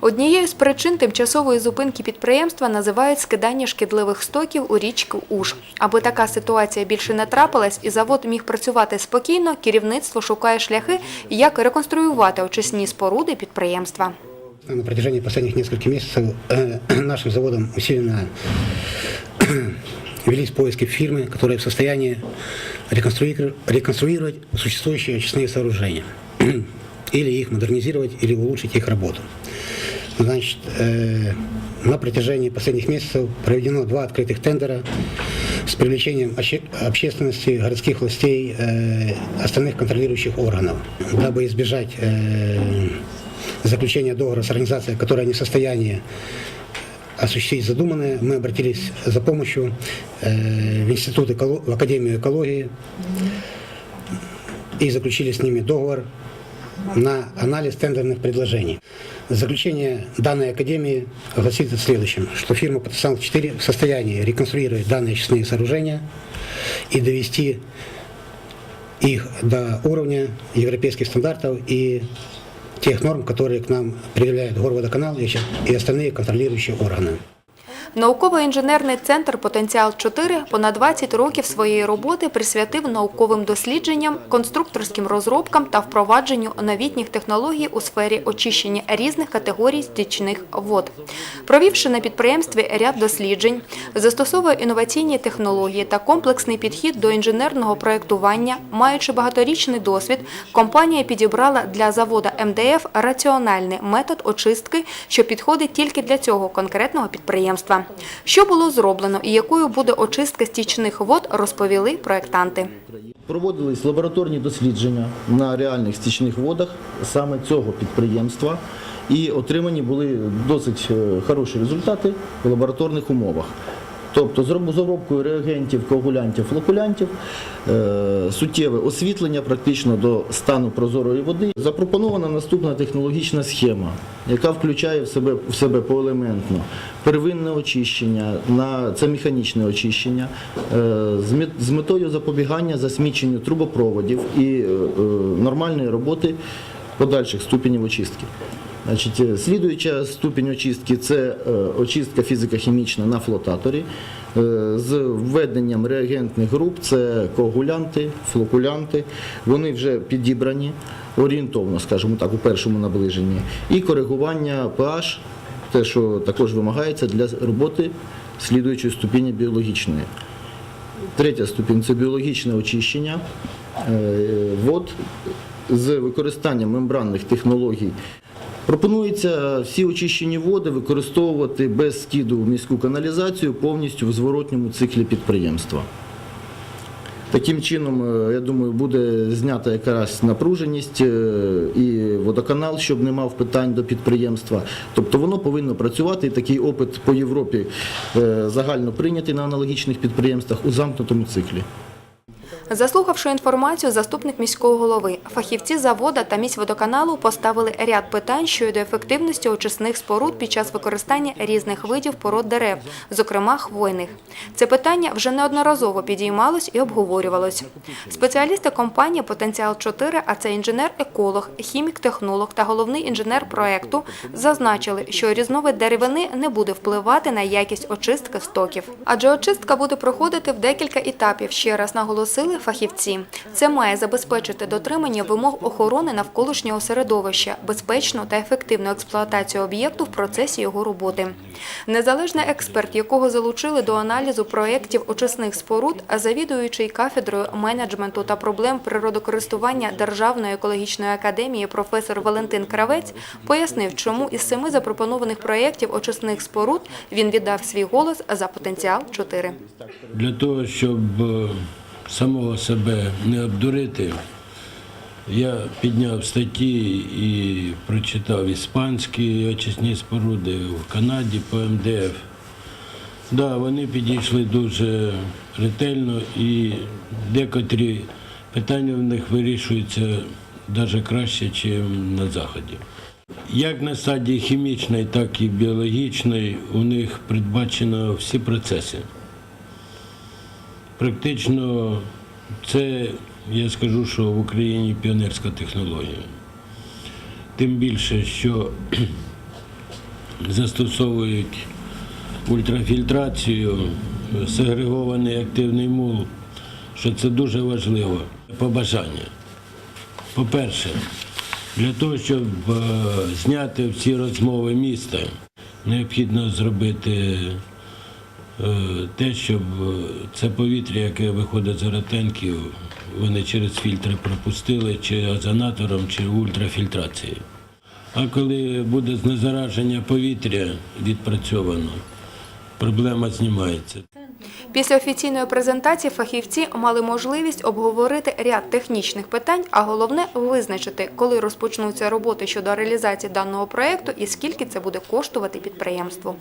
Однією з причин тимчасової зупинки підприємства називають скидання шкідливих стоків у річку Уж. Аби така ситуація більше не трапилась і завод міг працювати спокійно, керівництво шукає шляхи, як реконструювати очисні споруди підприємства. На протяжении последних нескольких месяцев э, нашим заводом усиленно велись поиски фирмы, которые в состоянии реконструировать, реконструировать существующие очистные сооружения или их модернизировать, или улучшить их работу. Значит, э, на протяжении последних месяцев проведено два открытых тендера с привлечением обще- общественности, городских властей, э, остальных контролирующих органов, дабы избежать э, заключения договора с организацией, которая не в состоянии осуществить задуманное, мы обратились за помощью э, в Институт эколо- в Академию экологии и заключили с ними договор На анализ тендерных предложений. Заключение данной академии гласит о следующем, что фирма «Потенциал-4» в состоянии реконструировать данные очистные сооружения и довести их до уровня европейских стандартов и тех норм, которые к нам предъявляют Горводоканал и остальные контролирующие органы. Науково-інженерний центр «Потенціал-4» понад 20 років своєї роботи присвятив науковим дослідженням, конструкторським розробкам та впровадженню новітніх технологій у сфері очищення різних категорій стічних вод. Провівши на підприємстві ряд досліджень, застосовує інноваційні технології та комплексний підхід до інженерного проєктування, маючи багаторічний досвід, компанія підібрала для завода МДФ раціональний метод очистки, що підходить тільки для цього конкретного підприємства. Що було зроблено і якою буде очистка стічних вод, розповіли проєктанти. Проводились лабораторні дослідження на реальних стічних водах саме цього підприємства, і отримані були досить е, хороші результати в лабораторних умовах. Тобто з роб- обробкою реагентів, коагулянтів, флокулянтів, е, суттєве освітлення практично до стану прозорої води. Запропонована наступна технологічна схема, яка включає в себе, в себе поелементно первинне очищення, на, це механічне очищення, е, з метою запобігання засміченню трубопроводів і е, нормальної роботи подальших ступенів очистки. Значить, е, слідуюча ступінь очистки це е, очистка фізико-хімічна на флотаторі е, з введенням реагентних груп, це коагулянти, флокулянти. Вони вже підібрані орієнтовно, скажімо так, у першому наближенні. І коригування pH, те, що також вимагається для роботи слідуючої ступені біологічної. Третя ступінь це біологічне очищення вод з використанням мембранних технологій. Пропонується всі очищені води використовувати без скиду в міську каналізацію повністю в зворотньому циклі підприємства. Таким чином, е, я думаю, буде знята якраз напруженість е, і водоканал, щоб не мав питань до підприємства. Тобто воно повинно працювати. І такий опит по Європі е, загально прийнятий на аналогічних підприємствах у замкнутому циклі. Заслухавши інформацію, заступник міського голови, фахівці завода та міськводоканалу поставили ряд питань щодо ефективності очисних споруд під час використання різних видів пород дерев, зокрема хвойних. Це питання вже неодноразово підіймалось і обговорювалось. Спеціалісти компанії Потенціал 4 а це інженер-еколог, хімік-технолог та головний інженер проекту, зазначили, що різновид деревини не буде впливати на якість очистки стоків. Адже очистка буде проходити в декілька етапів. Ще раз наголосили фахівці. Це має забезпечити дотримання вимог охорони навколишнього середовища, безпечну та ефективну експлуатацію об'єкту в процесі його роботи. Незалежний експерт, якого залучили до аналізу проєктів очисних споруд, а завідуючий кафедрою менеджменту та проблем природокористування Державної екологічної академії професор Валентин Кравець, пояснив, чому із семи запропонованих проєктів очисних споруд він віддав свій голос за потенціал 4. Для того, щоб е, самого себе не обдурити, я підняв статті і прочитав іспанські очисні споруди в Канаді по МДФ. Да, вони підійшли дуже ретельно і декотрі питання в них вирішуються навіть краще, ніж на Заході. Як на стадії хімічної, так і біологічної у них передбачено всі процеси. Практично це, я скажу, що в Україні піонерська технологія. Тим більше, що застосовують ультрафільтрацію, сегрегований активний мул, що це дуже важливо. Побажання. По-перше, для того, щоб е, зняти всі розмови міста, необхідно зробити те, щоб е, це повітря, яке виходить з ретенків, вони через фільтри пропустили, чи озонатором, чи ультрафільтрацією. А коли буде знезараження повітря відпрацьовано, проблема знімається. Після офіційної презентації фахівці мали можливість обговорити ряд технічних питань, а головне визначити, коли розпочнуться роботи щодо реалізації даного проекту і скільки це буде коштувати підприємству.